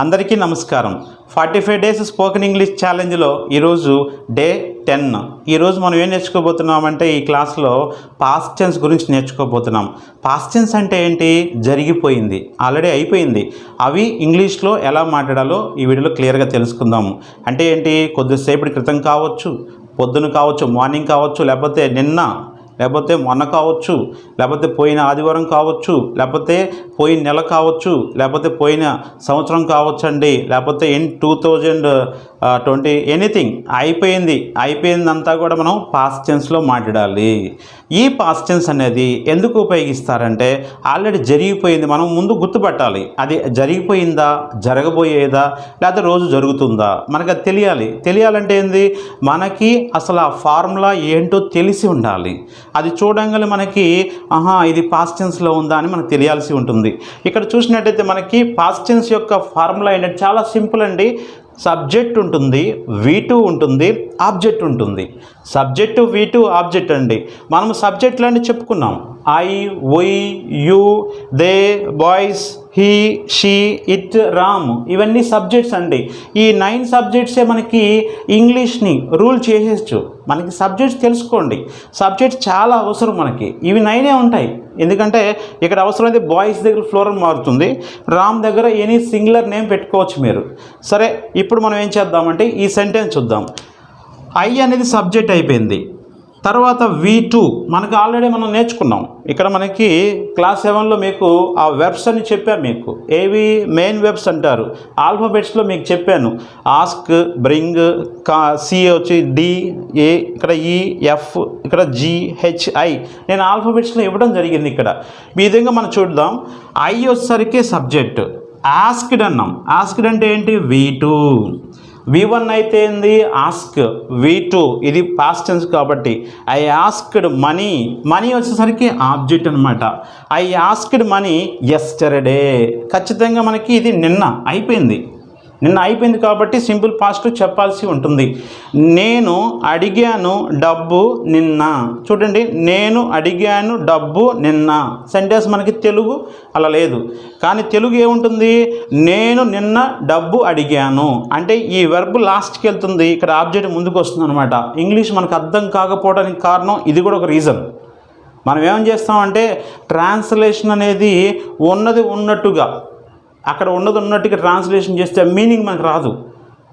అందరికీ నమస్కారం. Forty five days spoken English ఛాలెంజ్లో ఈరోజు డే టెన్. ఈరోజు మనం ఏం నేర్చుకోబోతున్నామంటే ఈ క్లాస్లో పాస్ట్ టెన్స్ గురించి నేర్చుకోబోతున్నాం. పాస్ట్ టెన్స్ అంటే ఏంటి? జరిగిపోయింది. ఆల్రెడీ అయిపోయింది. అవి ఇంగ్లీష్లో ఎలా మాట్లాడాలో ఈ వీడియోలో క్లియర్గా తెలుసుకుందాము. అంటే ఏంటి? కొద్దిసేపటి క్రితం కావచ్చు పొద్దున కావచ్చు మార్నింగ్ కావచ్చు లేకపోతే నిన్న లేకపోతే మొన్న కావచ్చు లేకపోతే పోయిన ఆదివారం కావచ్చు లేకపోతే పోయిన నెల కావచ్చు లేకపోతే పోయిన సంవత్సరం కావచ్చండి లేకపోతే in two thousand twenty anything అయిపోయింది. అయిపోయిందంతా కూడా మనం పాస్ట్ టెన్స్లో మాట్లాడాలి. ఈ పాస్ట్ టెన్స్ అనేది ఎందుకు ఉపయోగిస్తారంటే ఆల్రెడీ జరిగిపోయింది మనం ముందు గుర్తుపట్టాలి. అది జరిగిపోయిందా జరగబోయేదా లేకపోతే రోజు జరుగుతుందా? మనకు అది తెలియాలి. తెలియాలంటే ఏంది? మనకి అసలు ఆ ఫార్ములా ఏంటో తెలిసి ఉండాలి. అది చూడంగానే మనకి ఆహా ఇది పాస్ట్ టెన్స్లో ఉందా అని మనకు తెలియాల్సి ఉంటుంది. ఇక్కడ చూసినట్టయితే మనకి పాస్ట్ టెన్స్ యొక్క ఫార్ములా ఏంటంటే చాలా సింపుల్ అండి. సబ్జెక్ట్ ఉంటుంది వి టూ ఉంటుంది ఆబ్జెక్ట్ ఉంటుంది. సబ్జెక్టు వీ టూ ఆబ్జెక్ట్ అండి. మనం సబ్జెక్టులన్నీ చెప్పుకున్నాం. I we you they boys he she it Ram ఇవన్నీ సబ్జెక్ట్స్ అండి. ఈ నైన్ సబ్జెక్ట్సే మనకి ఇంగ్లీష్ని రూల్ చేసేచ్చు మనకి సబ్జెక్ట్స్ తెలుసుకోండి. సబ్జెక్ట్స్ చాలా అవసరం మనకి. ఇవి నైనే ఉంటాయి. ఎందుకంటే ఇక్కడ అవసరమైతే బాయ్స్ దగ్గర ఫ్లోరల్ మారుతుంది. రామ్ దగ్గర ఎనీ సింగులర్ నేమ్ పెట్టుకోవచ్చు మీరు. సరే ఇప్పుడు మనం ఏం చేద్దామంటే ఈ సెంటెన్స్ చూద్దాం. ఐ అనేది సబ్జెక్ట్ అయిపోయింది. తర్వాత వి టూ మనకు ఆల్రెడీ మనం నేర్చుకున్నాం. ఇక్కడ మనకి క్లాస్ సెవెన్లో మీకు ఆ వెబ్స్ అని చెప్పాను మీకు. ఏవి మెయిన్ వెబ్స్ అంటారు. ఆల్ఫాబెట్స్లో మీకు చెప్పాను. ఆస్క్ బ్రింగ్ కా సి వచ్చి డి ఏ ఇక్కడ e, ఈ ఎఫ్ ఇక్కడ జి నేను ఆల్ఫాబెట్స్లో ఇవ్వడం జరిగింది ఇక్కడ. ఈ విధంగా మనం చూద్దాం. ఐ వచ్చేసరికి సబ్జెక్ట్ ఆస్క్డ్ అన్నాం. ఆస్క్డ్ అంటే ఏంటి? వి టూ వి వన్ అయితే ఏంది? ఆస్క్ వి టూ ఇది పాస్ట్ టెన్స్ కాబట్టి. ఐ ఆస్క్డ్ మనీ మనీ వచ్చేసరికి ఆబ్జెక్ట్ అనమాట ఐ ఆస్క్డ్ మనీ ఎస్టర్డే ఖచ్చితంగా మనకి ఇది నిన్న అయిపోయింది. నిన్న అయిపోయింది కాబట్టి సింపుల్ పాస్ట్ చెప్పాల్సి ఉంటుంది. నేను అడిగాను డబ్బు నిన్న. చూడండి నేను అడిగాను డబ్బు నిన్న. సెంటెన్స్ మనకి తెలుగు అలా లేదు. కానీ తెలుగు ఏముంటుంది? నేను నిన్న డబ్బు అడిగాను. అంటే ఈ వెర్బ్ లాస్ట్కి వెళ్తుంది. ఇక్కడ ఆబ్జెక్ట్ ముందుకు వస్తుంది అనమాట ఇంగ్లీష్ మనకు అర్థం కాకపోవడానికి కారణం ఇది కూడా ఒక రీజన్ మనం ఏం చేస్తామంటే ట్రాన్స్లేషన్ అనేది ఉన్నది ఉన్నట్టుగా. అక్కడ ఉన్నది ఉన్నట్టుగా ట్రాన్స్లేషన్ చేస్తే మీనింగ్ మనకు రాదు.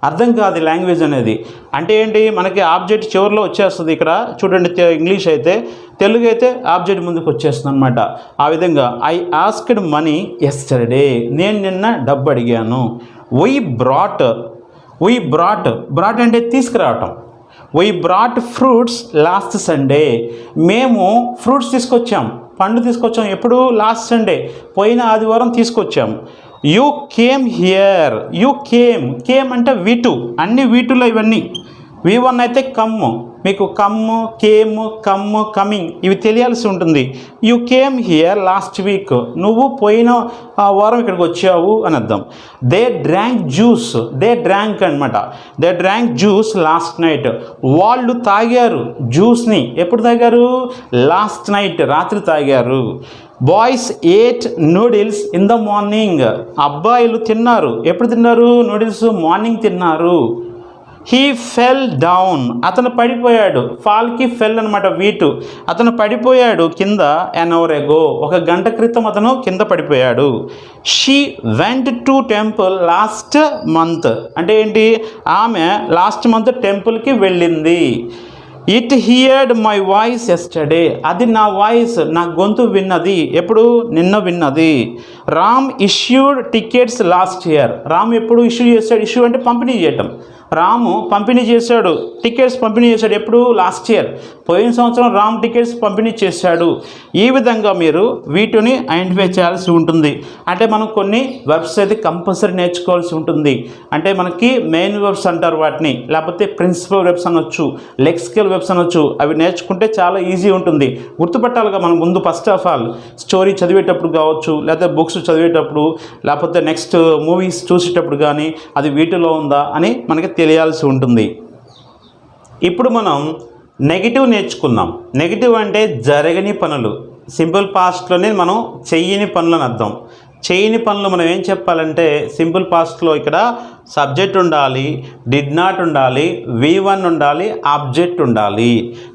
అర్థం కాదు లాంగ్వేజ్ అనేది. అంటే ఏంటి? మనకి ఆబ్జెక్ట్ చివరిలో వచ్చేస్తుంది ఇక్కడ. చూడండి ఇంగ్లీష్ అయితే తెలుగు అయితే ఆబ్జెక్ట్ ముందుకు వచ్చేస్తుంది అనమాట ఆ విధంగా ఐ ఆస్క్డ్ మనీ ఎస్టర్డే నేను నిన్న డబ్బు అడిగాను. We brought we brought brought అంటే తీసుకురావటం. We brought fruits last Sunday మేము ఫ్రూట్స్ తీసుకొచ్చాం. పండు తీసుకొచ్చాం. ఎప్పుడు? లాస్ట్ సండే పోయిన ఆదివారం తీసుకొచ్చాం. You came here you came came అంటే వీటు. అన్ని వీటులో ఇవన్నీ. వి వన్ అయితే కమ్ము మీకు కమ్ము కేమ్ కమ్ము కమింగ్ ఇవి తెలియాల్సి ఉంటుంది. You came here last week నువ్వు పోయిన వారం ఇక్కడికి వచ్చావు అని అర్థం. They drank juice they drank అనమాట they drank juice last night వాళ్ళు తాగారు. జ్యూస్ని ఎప్పుడు తాగారు? లాస్ట్ నైట్ రాత్రి తాగారు. Boys ate noodles in the morning. అబ్బాయిలు తిన్నారు. ఎప్పుడు తిన్నారు? నూడిల్స్ మార్నింగ్ తిన్నారు. He fell down. అతను పడిపోయాడు. ఫాల్కి ఫెల్ అనమాట వీటు. అతను పడిపోయాడు కింద ఎన్ అవర్ ఎగో ఒక గంట క్రితం అతను కింద పడిపోయాడు. She went to temple last month అంటే ఏంటి? ఆమె లాస్ట్ మంత్ టెంపుల్కి వెళ్ళింది. It heard my voice yesterday అది నా వాయిస్ నా గొంతు విన్నది. ఎప్పుడు? నిన్న విన్నది. Ram issued tickets last year Ram ఎప్పుడు ఇష్యూ చేస్తాడు ఇష్యూ అంటే పంపిణీ చేయటం. రాము పంపిణీ చేశాడు. టికెట్స్ పంపిణీ చేశాడు ఎప్పుడు? Last year. పోయిన సంవత్సరం రామ్ టికెట్స్ పంపిణీ చేశాడు. ఈ విధంగా మీరు వీటిని ఐడెంటిఫై చేయాల్సి ఉంటుంది. అంటే మనం కొన్ని వెబ్స్ అయితే కంపల్సరీ నేర్చుకోవాల్సి ఉంటుంది. అంటే మనకి మెయిన్ వెబ్స్ అంటారు వాటిని. లేకపోతే ప్రిన్సిపల్ వెబ్స్ అనొచ్చు లెక్స్కల్ వెబ్స్ అనొచ్చు. అవి నేర్చుకుంటే చాలా ఈజీ ఉంటుంది. గుర్తుపట్టాలిగా మనం ముందు ఫస్ట్ ఆఫ్ ఆల్. స్టోరీ చదివేటప్పుడు కావచ్చు లేకపోతే బుక్స్ చదివేటప్పుడు లేకపోతే నెక్స్ట్ మూవీస్ చూసేటప్పుడు కానీ అది వీటిలో ఉందా అని మనకి తెలియాల్సి ఉంటుంది. ఇప్పుడు మనం నెగిటివ్ నేర్చుకున్నాం నెగిటివ్ అంటే జరగని పనులు. సింపుల్ పాస్ట్లోనే మనం చెయ్యని పనులు అని అర్థం. చేయని పనులు మనం ఏం చెప్పాలంటే సింపుల్ పాస్ట్లో ఇక్కడ సబ్జెక్ట్ ఉండాలి డిడ్ నాట్ ఉండాలి వి వన్ ఉండాలి ఆబ్జెక్ట్ ఉండాలి.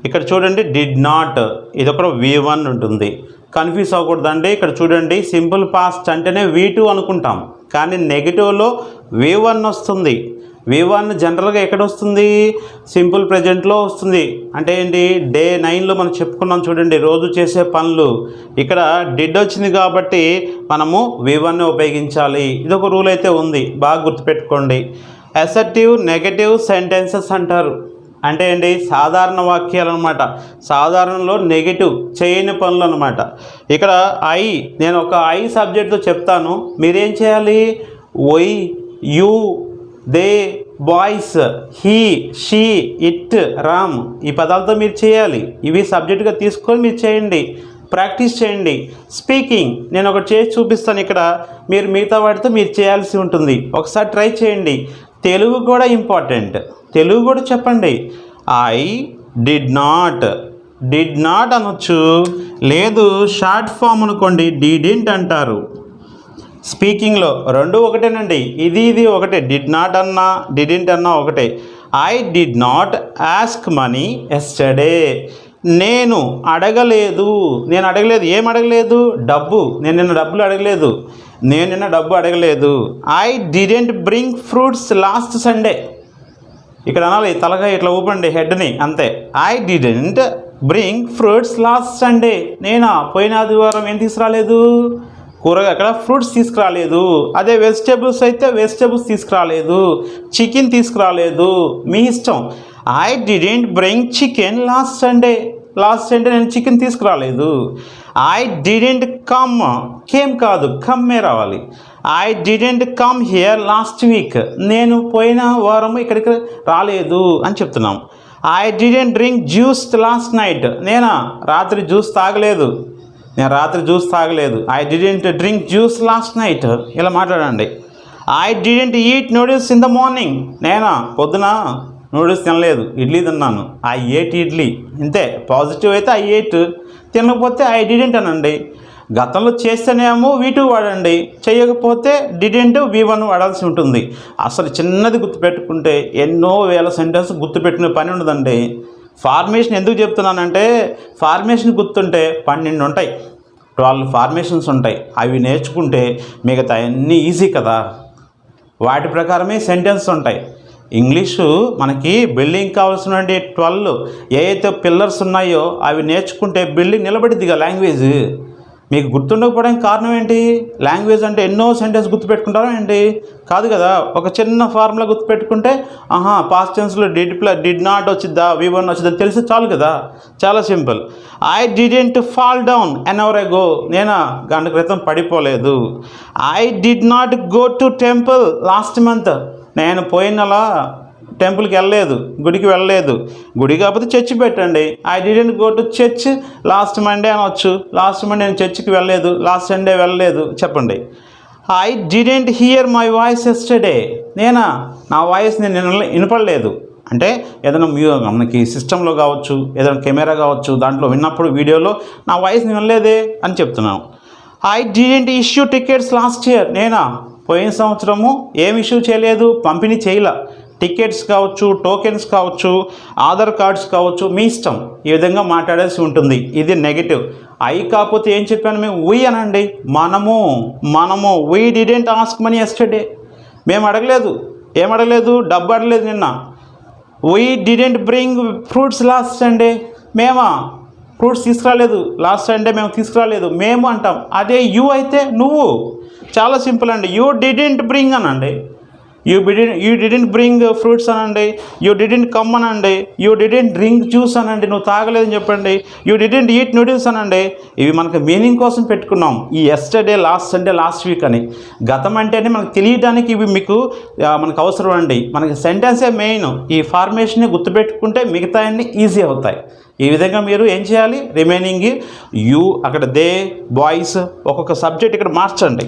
ఇక్కడ చూడండి డిడ్ నాట్ ఇది ఒక వి వన్ ఉంటుంది. కన్ఫ్యూజ్ అవ్వకూడదండి. ఇక్కడ చూడండి సింపుల్ పాస్ట్ అంటేనే వి టూ అనుకుంటాం. కానీ నెగిటివ్లో వి వన్ వస్తుంది. వి వన్ జనరల్గా ఎక్కడ వస్తుంది? సింపుల్ ప్రజెంట్లో వస్తుంది. అంటే ఏంటి? డే నైన్లో మనం చెప్పుకున్నాం చూడండి రోజు చేసే పనులు. ఇక్కడ డిడ్ వచ్చింది కాబట్టి మనము వి వన్ ఉపయోగించాలి. ఇది ఒక రూల్ అయితే ఉంది బాగా గుర్తుపెట్టుకోండి. అసెటివ్ నెగటివ్ సెంటెన్సెస్ అంటారు. అంటే ఏంటి? సాధారణ వాక్యాలు అనమాట సాధారణలో నెగిటివ్ చేయని పనులు అనమాట ఇక్కడ ఐ నేను ఒక ఐ సబ్జెక్ట్తో చెప్తాను. మీరేం చేయాలి? We you they boys he she it Ram ఈ పదాలతో మీరు చేయాలి. ఇవి సబ్జెక్టుగా తీసుకొని మీరు చేయండి. ప్రాక్టీస్ చేయండి. స్పీకింగ్ నేను ఒకటి చేసి చూపిస్తాను ఇక్కడ. మీరు మిగతా వాటితో మీరు చేయాల్సి ఉంటుంది. ఒకసారి ట్రై చేయండి. తెలుగు కూడా ఇంపార్టెంట్ తెలుగు కూడా చెప్పండి. I did not did not అనొచ్చు. లేదు షార్ట్ ఫామ్ అనుకోండి. డిడింట్ అంటారు. స్పీకింగ్లో రెండు ఒకటేనండి. ఇది ఇది ఒకటే. డిడ్ నాట్ అన్నా డిడింట్ అన్నా ఒకటే. I did not ask money yesterday నేను అడగలేదు. నేను అడగలేదు. ఏం అడగలేదు? డబ్బు. నేను నిన్న డబ్బులు అడగలేదు. నేను నిన్న డబ్బు అడగలేదు. I didn't bring fruits last Sunday ఇక్కడ అనాలి తలగా ఇట్లా ఊపండి హెడ్ని అంతే. I didn't bring fruits last Sunday నేనా? పోయిన ఆదివారం ఏం తీసుకురాలేదు? కూరగా అక్కడ ఫ్రూట్స్ తీసుకురాలేదు. అదే వెజిటేబుల్స్ అయితే వెజిటేబుల్స్ తీసుకురాలేదు. చికెన్ తీసుకురాలేదు. మీ ఇష్టం. I didn't bring chicken last Sunday last Sunday నేను చికెన్ తీసుకురాలేదు. ఐ డిడెంట్ కమ్ కేమ్ కాదు కమ్మే రావాలి. I didn't come here last week నేను పోయిన వారం ఇక్కడికి రాలేదు అని చెప్తున్నాం. I didn't drink juice last night నేనా? రాత్రి జ్యూస్ తాగలేదు. నేను రాత్రి జ్యూస్ తాగలేదు. I didn't drink juice last night ఇలా మాట్లాడండి. I didn't eat noodles in the morning నేనా? పొద్దున నూడిల్స్ తినలేదు. ఇడ్లీ తిన్నాను. I ate idli. ఇంతే. పాజిటివ్ అయితే ఐ ఎయిట్ తినకపోతే ఐ డిడెంట్ అనండి. గతంలో చేస్తేనేమో వీ టూ వాడండి. చేయకపోతే డిడెంట్ వి వన్ వాడాల్సి ఉంటుంది. అసలు చిన్నది గుర్తుపెట్టుకుంటే ఎన్నో వేల సెంటెన్స్ గుర్తుపెట్టిన పని ఉండదండి. ఫార్మేషన్ ఎందుకు చెప్తున్నానంటే ఫార్మేషన్ గుర్తుంటే పన్నెండు ఉంటాయి. ట్వెల్వ్ ఫార్మేషన్స్ ఉంటాయి. అవి నేర్చుకుంటే మిగతా అన్నీ ఈజీ కదా. వాటి ప్రకారమే సెంటెన్స్ ఉంటాయి. ఇంగ్లీషు మనకి బిల్డింగ్ కావాల్సినటువంటి ట్వెల్వ్ ఏ అయితే పిల్లర్స్ ఉన్నాయో అవి నేర్చుకుంటే బిల్డింగ్ నిలబడిద్దిగా లాంగ్వేజ్. మీకు గుర్తుండకపోవడానికి కారణం ఏంటి? లాంగ్వేజ్ అంటే ఎన్నో సెంటెన్స్ గుర్తుపెట్టుకుంటారా ఏంటి? కాదు కదా. ఒక చిన్న ఫార్ములా గుర్తుపెట్టుకుంటే ఆహా పాస్ట్ టెన్స్లో డిడ్ ప్ల డిడ్ నాట్ వచ్చిద్దా వి వన్ వచ్చిద్దా తెలిసి చాలు కదా. చాలా simple. I didn't fall down an hour go నేనా? గంట క్రితం పడిపోలేదు. I did not go to temple last month నేను పోయిన నెల టెంపుల్కి వెళ్ళలేదు గుడికి వెళ్ళలేదు. గుడి కాకపోతే చర్చి పెట్టండి. I didn't go to church last Monday అనొచ్చు. లాస్ట్ మండే నేను చర్చికి వెళ్ళలేదు. లాస్ట్ సండే వెళ్ళలేదు. చెప్పండి. I didn't hear my voice yesterday. నేనా? నా వాయిస్ నేను వినపడలేదు. అంటే ఏదైనా మ్యూ మనకి సిస్టంలో కావచ్చు ఏదైనా కెమెరా కావచ్చు దాంట్లో విన్నప్పుడు వీడియోలో నా వాయిస్ నేను వినలేదే అని చెప్తున్నాను. I didn't issue tickets last year. నేనా? పోయిన సంవత్సరము ఏం ఇష్యూ చేయలేదు పంపిణీ చేయలే. టికెట్స్ కావచ్చు టోకెన్స్ కావచ్చు ఆధార్ కార్డ్స్ కావచ్చు మీ ఇష్టం. ఈ విధంగా మాట్లాడాల్సి ఉంటుంది. ఇది నెగిటివ్. అయి కాకపోతే ఏం చెప్పాను మేము? వీ అనండి. మనము మనము we didn't ask money yesterday మేము అడగలేదు. ఏం అడగలేదు? డబ్బు అడగలేదు నిన్న. We didn't bring fruits last Sunday మేమా? ఫ్రూట్స్ తీసుకురాలేదు. లాస్ట్ సండే మేము తీసుకురాలేదు. మేము అంటాం. అదే యూ అయితే నువ్వు. చాలా సింపుల్ అండి. యూ డిడెంట్ బ్రింగ్ అనండి. You didn't you didn't bring fruits అనండి. యూ డిడెంట్ కమ్ అనండి. యూ డిడెంట్ డ్రింక్ జ్యూస్ అనండి. నువ్వు తాగలేదని చెప్పండి. యూ డిడెంట్ ఈట్ నూడిల్స్ అనండి. ఇవి మనకు మీనింగ్ కోసం పెట్టుకున్నాం. ఈ yesterday last Sunday last week అని. గతం అంటేనే మనకు తెలియడానికి ఇవి మీకు మనకు అవసరం అండి. మనకి సెంటెన్సే మెయిన్ ఈ ఫార్మేషన్ని గుర్తుపెట్టుకుంటే మిగతా అన్నీ ఈజీ అవుతాయి. ఈ విధంగా మీరు ఏం చేయాలి? రిమైనింగ్ యూ అక్కడ దే బాయ్స్ ఒక్కొక్క సబ్జెక్ట్ ఇక్కడ మార్చండి.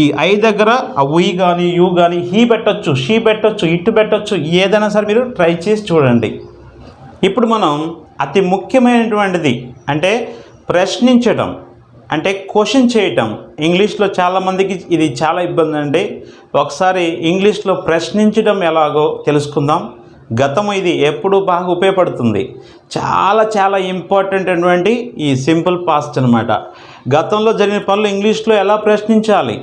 ఈ ఐ దగ్గర ఆ ఉయ్ కానీ యూ కానీ హీ పెట్టొచ్చు షీ పెట్టొచ్చు ఇటు పెట్టొచ్చు ఏదైనా సరే మీరు ట్రై చేసి చూడండి. ఇప్పుడు మనం అతి ముఖ్యమైనటువంటిది అంటే ప్రశ్నించడం అంటే క్వశ్చన్ చేయటం. ఇంగ్లీష్లో చాలామందికి ఇది చాలా ఇబ్బంది అండి. ఒకసారి ఇంగ్లీష్లో ప్రశ్నించడం ఎలాగో తెలుసుకుందాం. గతం ఇది ఎప్పుడు బాగా ఉపయోగపడుతుంది. చాలా చాలా ఇంపార్టెంట్ అటువంటి ఈ సింపుల్ పాస్ట్ అనమాట గతంలో జరిగిన పనులు ఇంగ్లీష్లో ఎలా ప్రశ్నించాలి?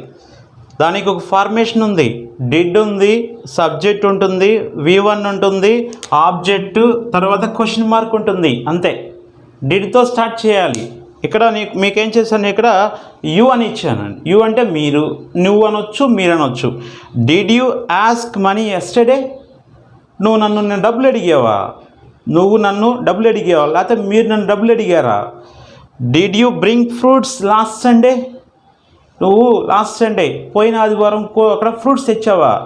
దానికి ఒక ఫార్మేషన్ ఉంది. డిడ్ ఉంది సబ్జెక్ట్ ఉంటుంది వి వన్ ఉంటుంది ఆబ్జెక్ట్ తర్వాత క్వశ్చన్ మార్క్ ఉంటుంది. అంతే. డిడ్తో స్టార్ట్ చేయాలి. ఇక్కడ నీకు మీకేం చేశాను? ఇక్కడ యు అని ఇచ్చానండి. యు అంటే మీరు. నువ్వు అనొచ్చు మీరు అనొచ్చు. Did you ask money yesterday నువ్వు నన్ను నేను డబ్బులు అడిగావా? నువ్వు నన్ను డబ్బులు అడిగావా? లేకపోతే మీరు నన్ను డబ్బులు అడిగారా? Did you bring fruits last Sunday నువ్వు లాస్ట్ సండే పోయిన ఆదివారం కో- అక్కడ ఫ్రూట్స్ తెచ్చావా?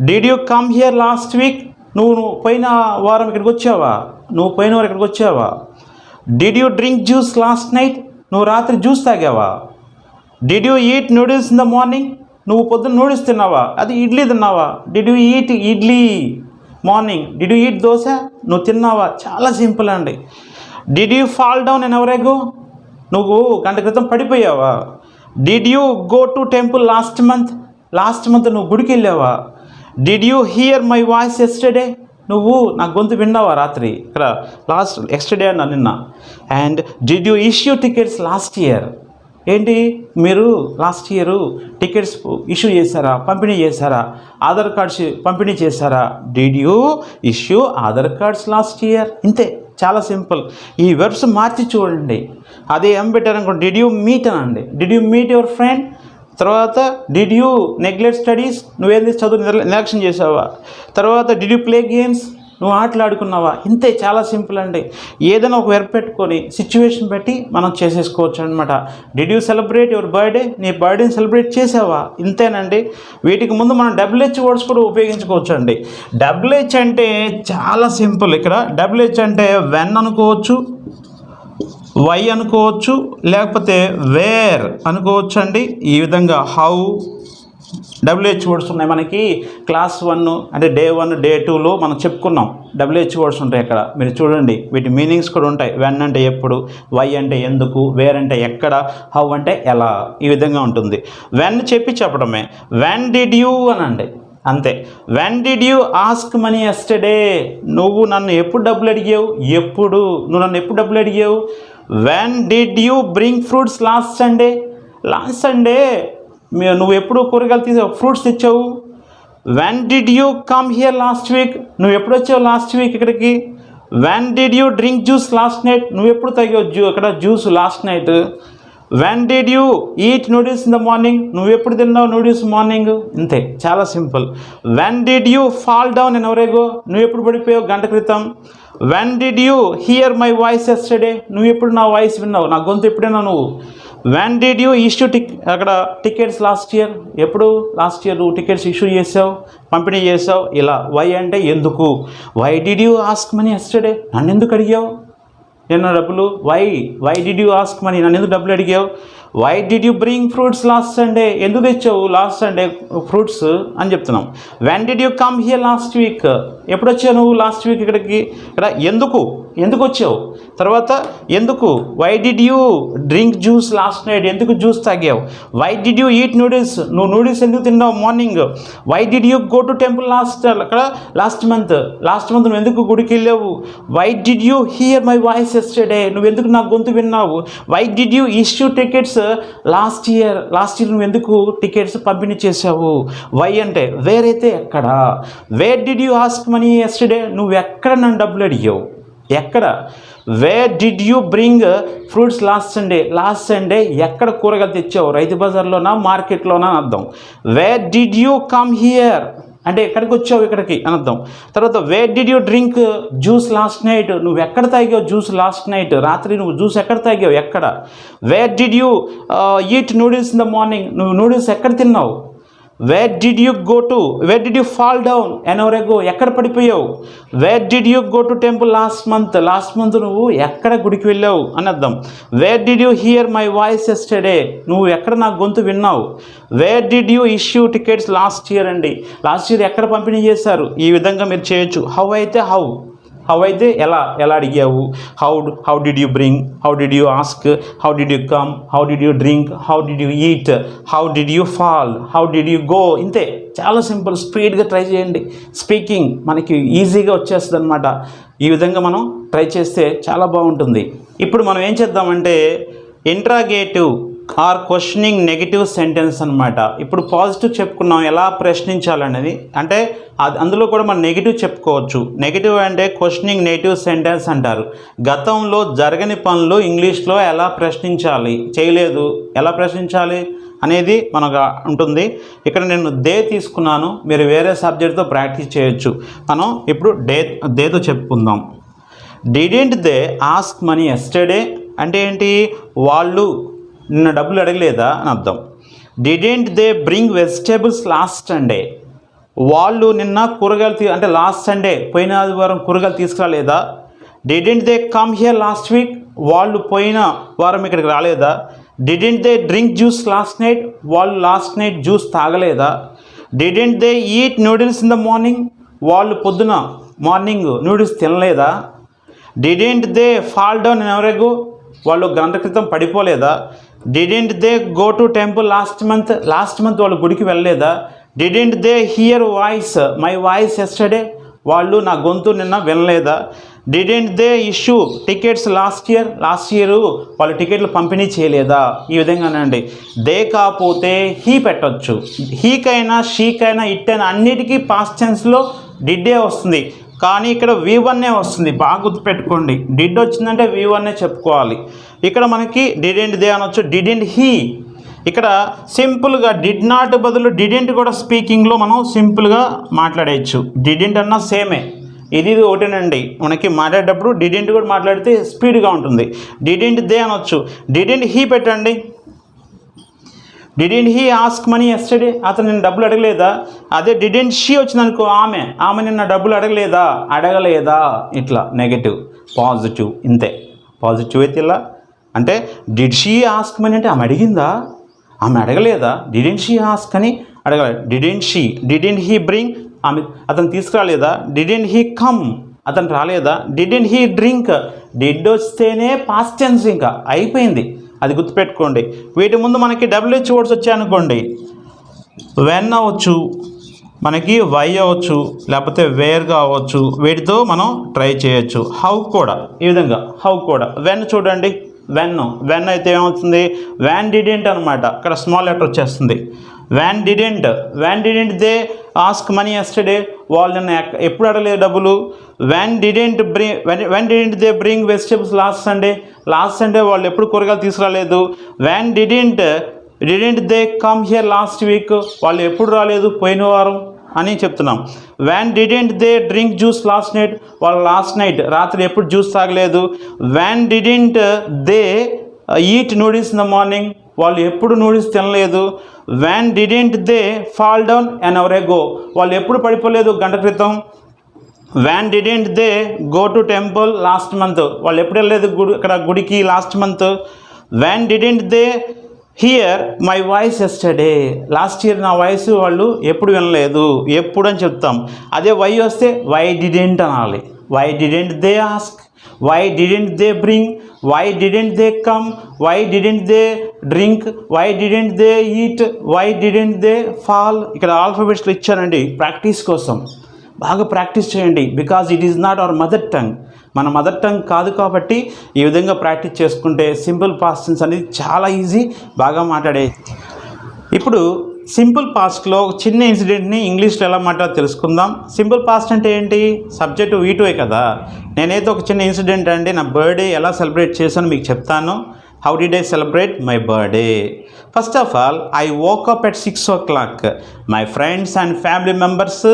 Did you come here last week నువ్వు నువ్వు పోయిన వారం ఇక్కడికి వచ్చావా? నువ్వు పోయిన వారం ఇక్కడికి వచ్చావా? Did you drink juice last night నువ్వు రాత్రి juice తాగావా? Did you eat noodles in the morning నువ్వు పొద్దున్న నూడిల్స్ తిన్నావా? అది ఇడ్లీ తిన్నావా? Did you eat idli morning did you eat dosa? నువ్వు తిన్నావా? చాలా సింపుల్ అండి. Did you fall down an hour ago నువ్వు గంట క్రితం పడిపోయావా? Did you go to temple last month last month నువ్వు గుడికి వెళ్ళావా? Did you hear my voice yesterday నువ్వు నా గొంతు విన్నావా రాత్రి? ఇక్కడ లాస్ట్ ఎక్స్టర్డే అన్న నిన్న. And did you issue tickets last year ఏంటి? మీరు లాస్ట్ ఇయర్ టికెట్స్ ఇష్యూ చేశారా? పంపిణీ చేశారా? ఆధార్ కార్డ్స్ పంపిణీ చేశారా? Did you issue Aadhaar cards last year ఇంతే. చాలా సింపుల్. ఈ వెబ్స్ మార్చి చూడండి. అదే ఏం పెట్టారనుకో డిడ్ యూ మీట్ అనండి did you meet your friend తర్వాత డిడ్ యూ నెగ్లెక్ట్ స్టడీస్ నువ్వేంది చదువు నిర్లక్ష్యం చేసావా? తర్వాత డిడ్ యూ ప్లే గేమ్స్ నువ్వు ఆటలు ఆడుకున్నావా? ఇంతే చాలా సింపుల్ అండి. ఏదైనా ఒక వెర్ పెట్టుకొని సిచ్యువేషన్ పెట్టి మనం చేసేసుకోవచ్చు అనమాట did you celebrate your birthday నీ బర్త్డేని సెలబ్రేట్ చేసావా? ఇంతేనండి. వీటికి ముందు మనం డబుల్ హెచ్ వర్డ్స్ కూడా ఉపయోగించుకోవచ్చు అండి. డబుల్ హెచ్ అంటే చాలా సింపుల్. ఇక్కడ డబుల్ హెచ్ అంటే వెన్ అనుకోవచ్చు వై అనుకోవచ్చు లేకపోతే వేర్ అనుకోవచ్చు అండి ఈ విధంగా హౌ డబ్ల్యూహెచ్ వర్డ్స్ ఉన్నాయి మనకి. క్లాస్ వన్ అంటే డే వన్ డే టూలో మనం చెప్పుకున్నాం. డబ్ల్యూహెచ్ వర్డ్స్ ఉంటాయి ఇక్కడ మీరు చూడండి వీటి మీనింగ్స్ కూడా ఉంటాయి. వెన్ అంటే ఎప్పుడు వై అంటే ఎందుకు వేర్ అంటే ఎక్కడ హౌ అంటే ఎలా ఈ విధంగా ఉంటుంది. వెన్ చెప్పి చెప్పడమే. వెన్ డిడ్ యూ అనండి. అంతే. When did you ask money yesterday? నువ్వు నన్ను ఎప్పుడు డబ్బులు అడిగావు? ఎప్పుడు? నువ్వు నన్ను ఎప్పుడు డబ్బులు అడిగావు? When did you bring fruits last Sunday last Sunday నువ్వు ఎప్పుడు కూరగాయలు తీసా ఫ్రూట్స్ తెచ్చావు? When did you come here last week నువ్వు ఎప్పుడు వచ్చావు లాస్ట్ వీక్ ఇక్కడికి? When did you drink juice last night నువ్వు ఎప్పుడు తాగావు జ్యూ అక్కడ juice last night when did you eat noodles in the morning నువ్వు ఎప్పుడు తిన్నావు నూడిల్స్ మార్నింగ్ ఇంతే చాలా simple. When did you fall down an hour ago నువ్వు ఎప్పుడు పడిపోయావు గంట క్రితం? When did you hear my voice yesterday నువ్వు ఎప్పుడు నా వాయిస్ విన్నావు? నా గొంతు ఎప్పుడైనా నువ్వు? When did you issue tick అక్కడ టికెట్స్ లాస్ట్ ఇయర్ ఎప్పుడు లాస్ట్ ఇయర్ నువ్వు టికెట్స్ ఇష్యూ చేసావు? పంపిణీ చేసావు? ఇలా. వై అంటే ఎందుకు? Why did you ask money yesterday నన్ను ఎందుకు అడిగావు? నేను డబ్బులు? Why why did you ask money నన్ను ఎందుకు డబ్బులు అడిగావు? Why did you bring fruits last Sunday ఎందుకు తెచ్చావు లాస్ట్ సండే ఫ్రూట్స్ అని చెప్తున్నాం. When did you come here last week ఎప్పుడు వచ్చావు నువ్వు లాస్ట్ వీక్ ఇక్కడికి? ఇక్కడ ఎందుకు? ఎందుకు వచ్చావు? తర్వాత ఎందుకు? Why did you drink juice last night ఎందుకు juice తాగావు? Why did you eat noodles నువ్వు నూడిల్స్ ఎందుకు తిన్నావు morning why did you go to temple last అక్కడ లాస్ట్ మంత్ లాస్ట్ మంత్ నువ్వు ఎందుకు గుడికి వెళ్ళావు? Why did you hear my voice yesterday నువ్వు ఎందుకు నా గొంతు విన్నావు? Why did you issue tickets last year last year నువ్వు ఎందుకు టికెట్స్ పంపిణీ చేసావు వై అంటే వేరైతే ఎక్కడ? Where did you ask money yesterday నువ్వు ఎక్కడ నన్ను డబ్బులు అడిగావు? ఎక్కడ? Where did you bring fruits last Sunday last Sunday ఎక్కడ కూరగాయలు తెచ్చావు? రైతు బజార్లోనా మార్కెట్లోనా అర్థం. Where did you come here అంటే ఎక్కడికి వచ్చావు ఇక్కడికి? అనర్థం తర్వాత where did you drink juice last night నువ్వు ఎక్కడ తాగావు జ్యూస్ లాస్ట్ నైట్ రాత్రి నువ్వు జ్యూస్ ఎక్కడ తాగావు? ఎక్కడ? Where did you eat noodles in the morning నువ్వు నూడిల్స్ ఎక్కడ తిన్నావు? Where did you go to where did you fall down an hour ago ఎక్కడ పడిపోయావు? Where did you go to temple last month last month నువ్వు ఎక్కడ గుడికి వెళ్ళావు? అని అర్థం. Where did you hear my voice yesterday నువ్వు ఎక్కడ నా గొంతు విన్నావు? Where did you issue tickets last year అండి? లాస్ట్ ఇయర్ ఎక్కడ పంపిణీ చేశారు? ఈ విధంగా మీరు చేయొచ్చు. హౌ అయితే హౌ హౌ అయితే ఎలా ఎలా అడిగావు? How how did you bring how did you ask how did you come how did you drink how did you eat how did you fall how did you go ఇంతే. చాలా simple స్పీడ్గా try చేయండి. Speaking మనకి ఈజీగా వచ్చేస్తుంది అనమాట ఈ విధంగా మనం ట్రై చేస్తే చాలా బాగుంటుంది. ఇప్పుడు మనం ఏం చేద్దామంటే interrogative or questioning negative sentence అనమాట ఇప్పుడు పాజిటివ్ చెప్పుకున్నాం ఎలా ప్రశ్నించాలనేది? అంటే అది అందులో కూడా మనం నెగిటివ్ చెప్పుకోవచ్చు. నెగిటివ్ అంటే క్వశ్చనింగ్ నెగిటివ్ సెంటెన్స్ అంటారు. గతంలో జరగని పనులు ఇంగ్లీష్లో ఎలా ప్రశ్నించాలి? చేయలేదు. ఎలా ప్రశ్నించాలి అనేది మనకు ఉంటుంది. ఇక్కడ నేను దే తీసుకున్నాను. మీరు వేరే సబ్జెక్ట్తో ప్రాక్టీస్ చేయొచ్చు. మనం ఇప్పుడు డే దేతో చెప్పుకుందాం. Didn't they ask money yesterday అంటే ఏంటి? వాళ్ళు నిన్న డబ్బులు అడగలేదా అని అర్థం. Didn't they bring vegetables last Sunday వాళ్ళు నిన్న కూరగాయలు తీ అంటే లాస్ట్ సండే పోయిన ఆదివారం కూరగాయలు తీసుకురాలేదా? Didn't they come here last week వాళ్ళు పోయిన వారం ఇక్కడికి రాలేదా? Didn't they drink juice last night వాళ్ళు last night juice తాగలేదా? Didn't they eat noodles in the morning వాళ్ళు పొద్దున మార్నింగ్ నూడిల్స్ తినలేదా? Didn't they fall down in hour ago వాళ్ళు గంట క్రితం పడిపోలేదా? Didn't they go to temple last month last month వాళ్ళు గుడికి వెళ్ళలేదా? Didn't they hear voice my voice yesterday వాళ్ళు నా గొంతు నిన్న వినలేదా? Didn't they issue tickets last year last year వాళ్ళు టికెట్లు పంపిణీ చేయలేదా? ఈ విధంగానండి దే కాకపోతే హీ పెట్టొచ్చు. హీకైనా షీకైనా ఇట్ అయినా అన్నిటికీ పాస్ట్ టెన్స్లో డిడ్డే వస్తుంది? కానీ ఇక్కడ వి వన్నే వస్తుంది. బాగా గుర్తుపెట్టుకోండి. డిడ్ వచ్చిందంటే వి వన్నే చెప్పుకోవాలి. ఇక్కడ మనకి డిడెంట్ దే అనొచ్చు. డిడెంట్ హీ ఇక్కడ సింపుల్గా డిడ్ నాట్ బదులు డిడెంట్ కూడా స్పీకింగ్లో మనం సింపుల్గా మాట్లాడేయచ్చు. డిడెంట్ అన్నా సేమే ఇది ఇది ఒకటేనండి. మనకి మాట్లాడేటప్పుడు డిడెంట్ కూడా మాట్లాడితే స్పీడ్గా ఉంటుంది. డిడెంట్ దే అనొచ్చు. డిడెంట్ హీ పెట్టండి. Didn't he ask money yesterday అతను నేను డబ్బులు అడగలేదా? అదే డిడెంట్ షీ వచ్చిందనుకో ఆమె ఆమె నిన్న డబ్బులు అడగలేదా? అడగలేదా? ఇట్లా నెగటివ్ పాజిటివ్ ఇంతే. పాజిటివ్ అయితే ఇలా. అంటే డిడ్ షీ ఆస్క్ మనీ అంటే ఆమె అడిగిందా? ఆమె అడగలేదా? డిడెంట్ షీ ఆస్క్ అని అడగలేదు didn't she didn't he bring ఆమె అతను తీసుకురాలేదా? డిడెంట్ హీ కమ్ అతను రాలేదా? డిడెంట్ హీ డ్రింక్ డిడ్ వస్తేనే పాస్ట్ టెన్స్ ఇంకా. అయిపోయింది. అది గుర్తుపెట్టుకోండి. వీటి ముందు మనకి డబ్ల్యూహెచ్ వర్డ్స్ వచ్చాయనుకోండి వెన్ అవ్వచ్చు మనకి వై అవ్వచ్చు లేకపోతే వేర్గా అవ్వచ్చు వీటితో మనం ట్రై చేయొచ్చు. హౌ కూడా ఈ విధంగా హౌ కూడా. వెన్ చూడండి. వెన్ వెన్ అయితే ఏమవుతుంది? వ్యాన్ డిడెంట్ అనమాట అక్కడ స్మాల్ లెటర్ వచ్చేస్తుంది. When didn't when didn't they ask money yesterday వాళ్ళు నన్ను ఎప్పుడు అడగలేదు డబ్బులు? When didn't bring when didn't they bring vegetables last Sunday last Sunday వాళ్ళు ఎప్పుడు కూరగాయలు తీసుకురాలేదు? When didn't didn't they come here last week వాళ్ళు ఎప్పుడు రాలేదు? పోయిన వారం అని చెప్తున్నాం. When didn't they drink juice last night వాళ్ళు లాస్ట్ నైట్ రాత్రి ఎప్పుడు జ్యూస్ తాగలేదు? When didn't they eat noodles in the morning వాళ్ళు ఎప్పుడు నూడిల్స్ తినలేదు. When didn't they fall down an hour ago వాళ్ళు ఎప్పుడు పడిపోలేదు గంట క్రితం? When didn't they go to temple last month వాళ్ళు ఎప్పుడు వెళ్ళలేదు గుడి ఇక్కడ గుడికి last month when didn't they hear my voice yesterday last year నా వాయిస్ వాళ్ళు ఎప్పుడు వినలేదు. ఎప్పుడు అని చెప్తాం. అదే వై వస్తే వై డిడెంట్ అనాలి. Why didn't they ask why didn't they bring why didn't they come why didn't they drink why didn't they eat why didn't they fall ఇక్కడ ఆల్ఫాబెట్స్లో ఇచ్చారండి ప్రాక్టీస్ కోసం. బాగా ప్రాక్టీస్ చేయండి because it is not our mother tongue మన mother tongue కాదు కాబట్టి ఈ విధంగా ప్రాక్టీస్ చేసుకుంటే సింపుల్ పాస్టెన్స్ అనేది చాలా ఈజీ బాగా మాట్లాడే. ఇప్పుడు సింపుల్ పాస్ట్లో చిన్న ఇన్సిడెంట్ని ఇంగ్లీష్లో ఎలా మాట్లాడో తెలుసుకుందాం. సింపుల్ పాస్ట్ అంటే ఏంటి? సబ్జెక్టు వీటువే కదా. నేనైతే ఒక చిన్న ఇన్సిడెంట్ అండి. నా బర్త్డే ఎలా సెలబ్రేట్ చేశానో మీకు చెప్తాను. How did I celebrate my birthday first of all I woke up at six o'clock my friends and family members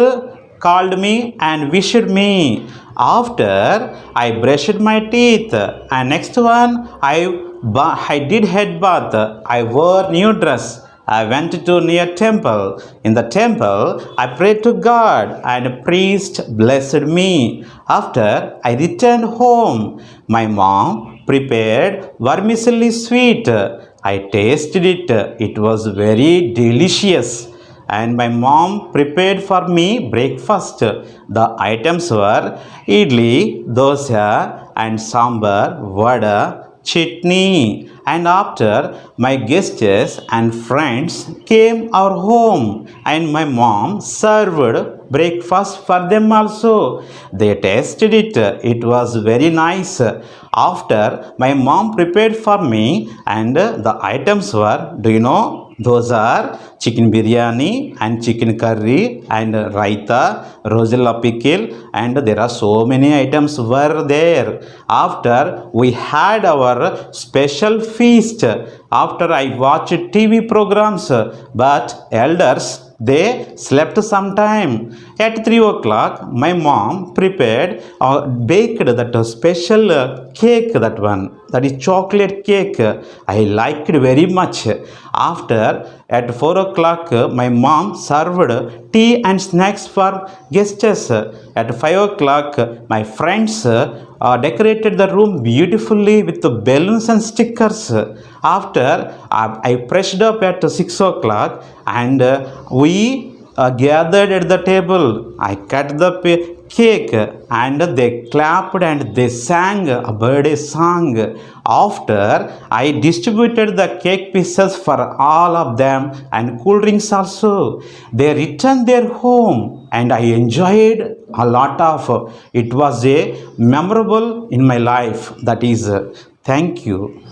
called me and wished me after I brushed my teeth and next one I బా I did head bath I wore new dress I went to near temple. In the temple, I prayed to God, and a priest blessed me. After I returned home, my mom prepared vermicelli sweet. I tasted it. It was very delicious. and my mom prepared for me breakfast. The items were idli, dosa, and sambar, vada, chutney. And after my guests and friends came our home, and my mom served breakfast for them also. They tasted it. It was very nice. After my mom prepared for me, and the items were, do you know? those are chicken biryani and chicken curry and raita rosella pickle and there are so many items were there. After we had our special feast. After i watched tv programs. But elders they slept some time. At 3 o'clock, my mom prepared or baked that special cake, that one, that is chocolate cake. I liked very much. After, at 4 o'clock, my mom served tea and snacks for guests. At 5 o'clock, my friends uh, decorated the room beautifully with balloons and stickers. After, I, I pressed up at 6 o'clock and uh, we uh, gathered at the table. I cut the cake and they clapped and they sang a birthday song. After I distributed the cake pieces for all of them and cool drinks also. They returned their home and I enjoyed a lot of it was a memorable in my life. That is, thank you.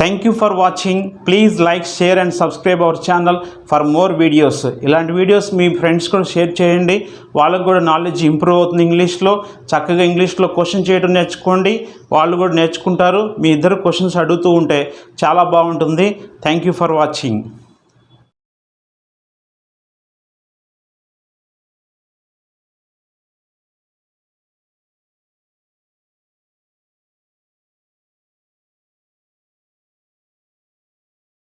Thank you for watching please like share and subscribe our channel for more videos ఇలాంటి videos మీ friends కూడా share చేయండి. వాళ్ళకు కూడా knowledge improve అవుతుంది ఇంగ్లీష్లో చక్కగా ఇంగ్లీష్లో క్వశ్చన్ చేయడం నేర్చుకోండి. వాళ్ళు కూడా నేర్చుకుంటారు. మీ ఇద్దరు క్వశ్చన్స్ అడుగుతూ ఉంటే చాలా బాగుంటుంది. Thank you for watching